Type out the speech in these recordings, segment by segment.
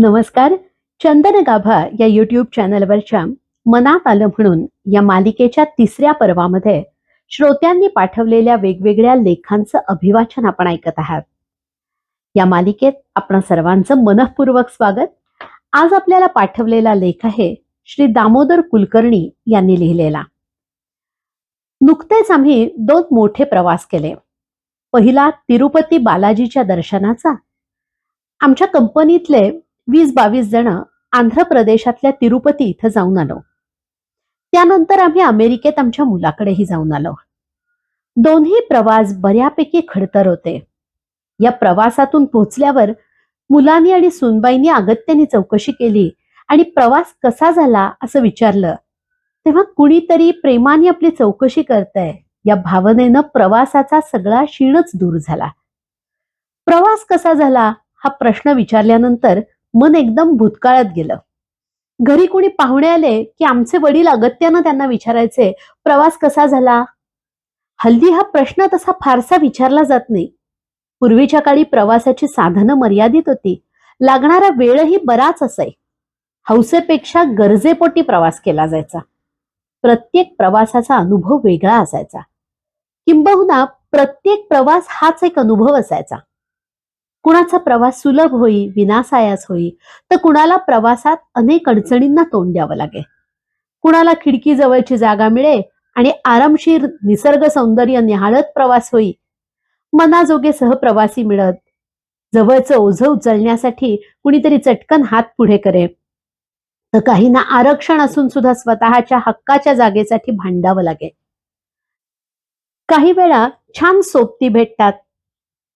नमस्कार चंदन गाभा या युट्यूब चॅनलवरच्या मनात आलं म्हणून या मालिकेच्या तिसऱ्या पर्वामध्ये श्रोत्यांनी पाठवलेल्या वेगवेगळ्या लेखांचं अभिवाचन आपण ऐकत आहात. या मालिकेत आपण सर्वांचं मनःपूर्वक स्वागत. आज आपल्याला पाठवलेला लेख आहे श्री दामोदर कुलकर्णी यांनी लिहिलेला. नुकतेच आम्ही दोन मोठे प्रवास केले. पहिला तिरुपती बालाजीच्या दर्शनाचा. आमच्या कंपनीतले वीस बावीस जण आंध्र प्रदेशातल्या तिरुपती इथं जाऊन आलो. त्यानंतर आम्ही अमेरिकेत आमच्या मुलाकडेही जाऊन आलो. दोन्ही प्रवास बऱ्यापैकी खडतर होते. या प्रवासातून पोहोचल्यावर मुलांनी आणि सुनबाईंनी अगत्याने चौकशी केली आणि प्रवास कसा झाला असं विचारलं. तेव्हा कुणीतरी प्रेमाने आपली चौकशी करतंय. या भावनेनं प्रवासाचा सगळा क्षीणच दूर झाला. प्रवास कसा झाला? हा प्रश्न विचारल्यानंतर मन एकदम भूतकाळात गेलं. घरी कोणी पाहुणे आले की आमचे वडील अगत्यानं त्यांना विचारायचे प्रवास कसा झाला? हल्ली हा प्रश्न तसा फारसा विचारला जात नाही. पूर्वीच्या काळी प्रवासाची साधनं मर्यादित होती. लागणारा वेळही बराच असाय. हौसेपेक्षा गरजेपोटी प्रवास केला जायचा. प्रत्येक प्रवासाचा अनुभव वेगळा असायचा. किंबहुना प्रत्येक प्रवास हाच एक अनुभव असायचा. कुणाचा प्रवास सुलभ होई विनासायास होई तर कुणाला प्रवासात अनेक अडचणींना तोंड द्यावं लागे कुणाला खिडकी जवळची जागा मिळे आणि आरामशीर निसर्ग सौंदर्य निहाळत प्रवास होई मनाजोगे सहप्रवासी मिळत जवळचं ओझं उचलण्यासाठी कुणीतरी चटकन हात पुढे करे तर काहींना आरक्षण असून सुद्धा स्वतःच्या हक्काच्या जागेसाठी भांडावं लागे काही वेळा छान सोबती भेटतात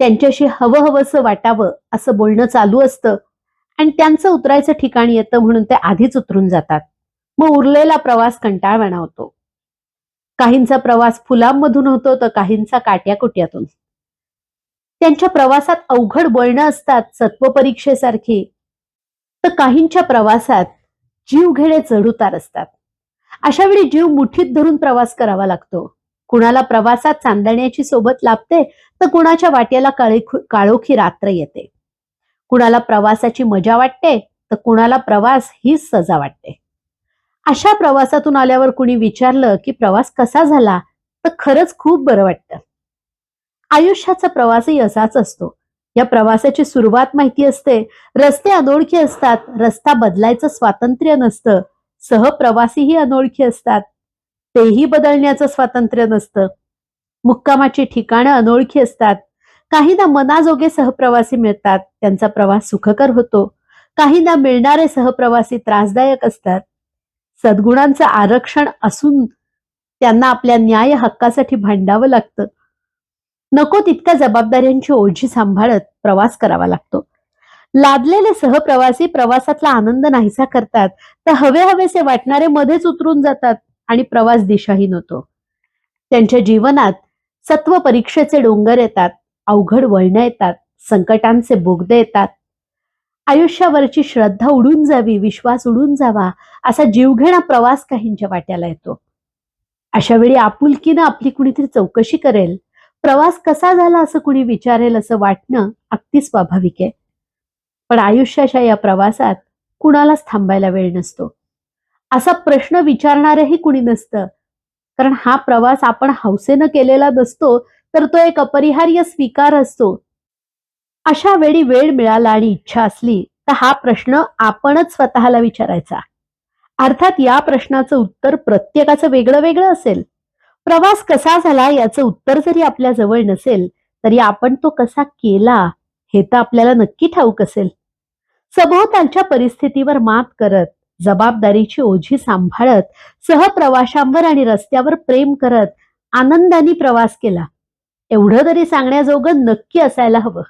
त्यांच्याशी हवं हवंसं वाटावं असं बोलणं चालू असतं. आणि त्यांचं उतरायचं ठिकाण येतं म्हणून ते आधीच उतरून जातात. मग उरलेला प्रवास कंटाळवाणा होतो. काहींचा प्रवास फुलांमधून होतो तर काहींचा काट्याकुट्यातून. त्यांच्या प्रवासात अवघड बोलणं असतात सत्व परीक्षेसारखी तर काहींच्या प्रवासात जीव घेणे चढउतार असतात. अशा वेळी जीव मुठीत धरून प्रवास करावा लागतो. कुणाला प्रवासात चांदण्याची सोबत लाभते तर कुणाच्या वाट्याला काळी काळोखी रात्र येते. कुणाला प्रवासाची मजा वाटते तर कुणाला प्रवास हीच सजा वाटते. अशा प्रवासातून आल्यावर कुणी विचारलं की प्रवास कसा झाला तर खरंच खूप बरं वाटतं. आयुष्याचा प्रवासही असाच असतो. या प्रवासाची सुरुवात माहिती असते रस्ते अनोळखी असतात रस्ता बदलायचं स्वातंत्र्य नसतं सहप्रवासीही अनोळखी असतात तेही बदलण्याचं स्वातंत्र्य नसतं. मुक्कामाची ठिकाणं अनोळखी असतात. काहींना मनाजोगे सहप्रवासी मिळतात. त्यांचा प्रवास सुखकर होतो. काहींना मिळणारे सहप्रवासी त्रासदायक असतात. सद्गुणांचं आरक्षण असून त्यांना आपल्या न्याय हक्कासाठी भांडावं लागतं. नको तितक्या जबाबदाऱ्यांची ओझी सांभाळत प्रवास करावा लागतो. लादलेले सहप्रवासी प्रवासातला आनंद नाहीसा करतात. तर हवे हवेसे वाटणारे मध्येच उतरून जातात. आणि प्रवास दिशाहीन होतो. त्यांच्या जीवनात सत्व परीक्षेचे डोंगर येतात अवघड वळणं येतात संकटांचे बोगदे येतात. आयुष्यावरची श्रद्धा उडून जावी विश्वास उडून जावा असा जीवघेणा प्रवास काहींच्या वाट्याला येतो. अशा वेळी आपुलकीनं आपली कुणीतरी चौकशी करेल प्रवास कसा झाला असं कुणी विचारेल असं वाटणं अगदी स्वाभाविक आहे. पण आयुष्याच्या या प्रवासात कुणालाच थांबायला वेळ नसतो. असा प्रश्न विचारणारही कुणी नसतं. कारण हा प्रवास आपण हौसेनं केलेला नसतो तर तो एक अपरिहार्य स्वीकार असतो. अशा वेळी वेळ मिळाला आणि इच्छा असली तर हा प्रश्न आपणच स्वतःला विचारायचा. अर्थात या प्रश्नाचं उत्तर प्रत्येकाचं वेगळं वेगळं असेल. प्रवास कसा झाला याचं उत्तर जरी आपल्या जवळ नसेल तरी आपण तो कसा केला हे तर आपल्याला नक्की ठाऊक असेल. सभोवतालच्या परिस्थितीवर मात करत जबाबदारीची ओझी सांभाळत सहप्रवाशांवर आणि रस्त्यावर प्रेम करत आनंदाने प्रवास केला. एवढं तरी सांगण्याजोगं नक्की असायला हवं.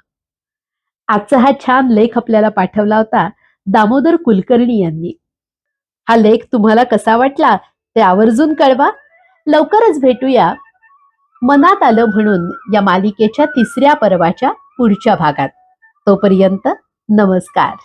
आजचा हा छान लेख आपल्याला पाठवला होता दामोदर कुलकर्णी यांनी. हा लेख तुम्हाला कसा वाटला ते आवर्जून कळवा. लवकरच भेटूया. मनात आलं म्हणून या मालिकेच्या तिसऱ्या पर्वाच्या पुढच्या भागात. तोपर्यंत नमस्कार.